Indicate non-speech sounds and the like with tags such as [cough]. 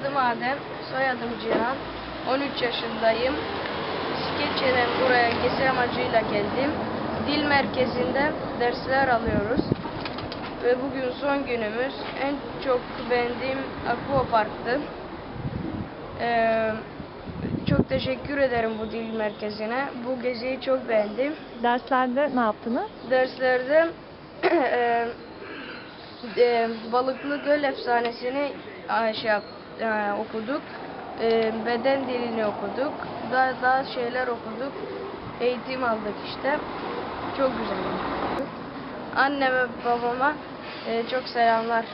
Adım Adem, soyadım Cihan. 13 yaşındayım. Skeçe'den buraya gezi amacıyla geldim. Dil merkezinde dersler alıyoruz. Ve bugün son günümüz. En çok beğendiğim Aqua Park'tı. Ee, çok teşekkür ederim bu dil merkezine. Bu geziyi çok beğendim. Derslerde ne yaptınız? Derslerde [clears throat] e, e, Balıklı Göl efsanesini şey yap, e, okuduk. E, beden dilini okuduk. Daha, daha şeyler okuduk. Eğitim aldık işte. Çok güzel. Anneme babama e, çok selamlar.